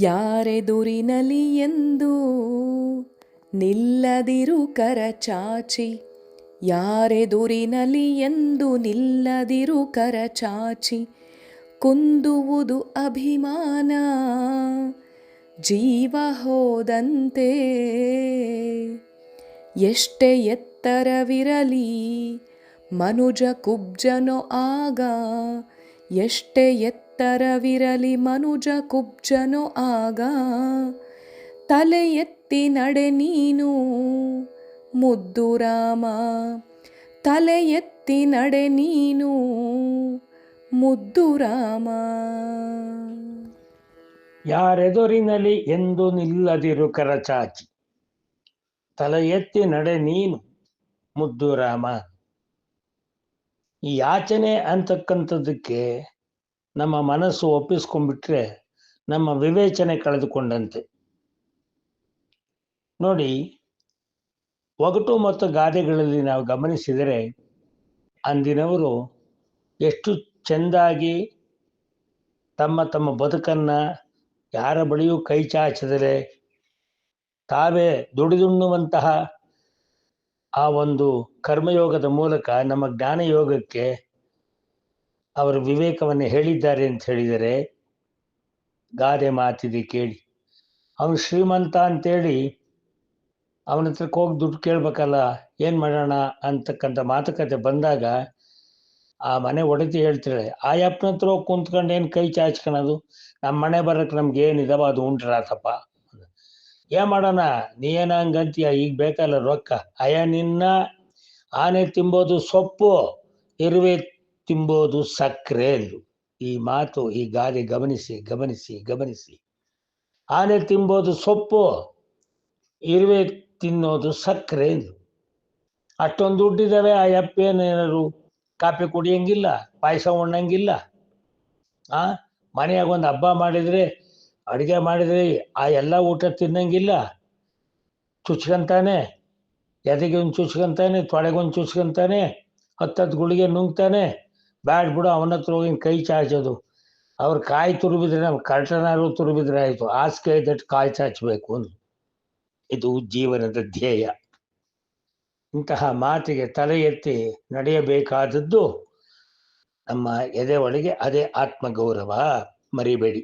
ಯಾರೆದುರಿನಲಿ ಎಂದು ನಿಲ್ಲದಿರು ಕರಚಾಚಿ, ಯಾರೆದುರಿನಲಿ ಎಂದು ನಿಲ್ಲದಿರು ಕರಚಾಚಿ, ಕುಂದುವುದು ಅಭಿಮಾನ, ಜೀವ ಹೋದಂತೆ ಎಷ್ಟೇ ಎತ್ತರವಿರಲಿ ಮನುಜ ಕುಬ್ಜನೋ ಆಗ ಎಷ್ಟೇ ಎತ್ತರವಿರಲಿ ಮನುಜ ಕುಬ್ಜನೋ ಆಗ, ತಲೆ ಎತ್ತಿ ನಡೆ ನೀನು ಮುದ್ದು ರಾಮ. ತಲೆ ಎತ್ತಿ ನಡೆ ನೀನು ಮುದ್ದು ರಾಮ. ಯಾರೆದುರಿನಲಿ ಎಂದು ನಿಲ್ಲದಿರು ಕರಚಾಚಿ, ತಲೆ ಎತ್ತಿ ನಡೆ ನೀನು ಮುದ್ದು ರಾಮ. ಈ ಯಾಚನೆ ಅಂತಕ್ಕಂಥದ್ದಕ್ಕೆ ನಮ್ಮ ಮನಸ್ಸು ಒಪ್ಪಿಸ್ಕೊಂಡ್ಬಿಟ್ರೆ ನಮ್ಮ ವಿವೇಚನೆ ಕಳೆದುಕೊಂಡಂತೆ. ನೋಡಿ, ಒಗಟು ಮತ್ತು ಗಾದೆಗಳಲ್ಲಿ ನಾವು ಗಮನಿಸಿದರೆ ಅಂದಿನವರು ಎಷ್ಟು ಚೆಂದಾಗಿ ತಮ್ಮ ತಮ್ಮ ಬದುಕನ್ನು ಯಾರ ಬಳಿಯೂ ಕೈ ಚಾಚಿದರೆ ತಾವೇ ದುಡಿದುಣ್ಣುವಂತಹ ಆ ಒಂದು ಕರ್ಮಯೋಗದ ಮೂಲಕ ನಮ್ಮ ಜ್ಞಾನ ಯೋಗಕ್ಕೆ ಅವರು ವಿವೇಕವನ್ನು ಹೇಳಿದ್ದಾರೆ ಅಂತ ಹೇಳಿದರೆ ಗಾದೆ ಮಾತಿದೆ ಕೇಳಿ. ಅವನು ಶ್ರೀಮಂತ ಅಂತೇಳಿ ಅವನ ಹತ್ರಕ್ಕೆ ಹೋಗಿ ದುಡ್ಡು ಕೇಳಬೇಕಲ್ಲ, ಏನು ಮಾಡೋಣ ಅಂತಕ್ಕಂಥ ಮಾತುಕತೆ ಬಂದಾಗ ಆ ಮನೆ ಒಡೆದು ಹೇಳ್ತಾಳೆ ಆ ಯಪ್ಪನ ಹತ್ರ ಹೋಗಿ ಕುಂತ್ಕೊಂಡು ಏನು ಕೈ ಚಾಚ್ಕೊಳೋದು ನಮ್ಮ ಮನೆ ಬರಕ್ಕೆ ನಮ್ಗೆ ಏನಿದಾವ ಅದು ಉಂಟ್ರಾತಪ್ಪ. ಏನ್ ಮಾಡೋಣ? ನೀ ಏನ ಹಂಗಂತೀಯ ಈಗ ಬೇಕಲ್ಲ ರೊಕ್ಕ. ಅಯ್ಯ, ನಿನ್ನ ಆನೆ ತಿಂಬೋದು ಸೊಪ್ಪು, ಇರುವೆ ತಿಂಬೋದು ಸಕ್ಕರೆ ಈ ಮಾತು ಈ ಗಾದೆ ಗಮನಿಸಿ ಗಮನಿಸಿ ಗಮನಿಸಿ. ಆನೆ ತಿಂಬೋದು ಸೊಪ್ಪು, ಇರುವೆ ತಿನ್ನೋದು ಸಕ್ಕರೆ ಅಷ್ಟೊಂದು ದುಡ್ಡಿದ್ದಾವೆ ಆ ಅಪ್ಪೇನೇನಾದ್ರು ಕಾಫಿ ಕುಡಿಯಂಗಿಲ್ಲ, ಪಾಯಸ ಉಣ್ಣಂಗಿಲ್ಲ. ಆ? ಮನೆಯಾಗ ಒಂದು ಹಬ್ಬ ಮಾಡಿದ್ರೆ ಅಡುಗೆ ಮಾಡಿದರೆ ಆ ಎಲ್ಲ ಊಟ ತಿನ್ನಂಗಿಲ್ಲ. ಚುಚ್ಕೊಂತಾನೆ, ಎದೆಗೆ ಒಂದು ಚುಚ್ಕೊಂತಾನೆ ತೊಡೆಗೊಂದು ಚುಚ್ಕೊಂತಾನೆ ಹತ್ತತ್ತು ಗುಳಿಗೆ ನುಂಗ್ತಾನೆ. ಬ್ಯಾಡ್ ಬಿಡು, ಅವನ ಹತ್ರ ಹೋಗಿ ಕೈ ಚಾಚೋದು. ಅವ್ರು ಕಾಯಿ ತುರುಬಿದ್ರೆ ನಮ್ಮ ಕರ್ಟನಾರು ತುರುಬಿದ್ರೆ ಆಯಿತು. ಹಾಸಿಗೆ ದಟ್ ಕಾಯಿ ಚಾಚಬೇಕು ಅಂದ್ರು. ಇದು ಜೀವನದ ಧ್ಯೇಯ. ಇಂತಹ ಮಾತಿಗೆ ತಲೆ ಎತ್ತಿ ನಡೆಯಬೇಕಾದದ್ದು ನಮ್ಮ ಎದೆ ಒಳಗೆ ಅದೇ ಆತ್ಮಗೌರವ. ಮರಿಬೇಡಿ.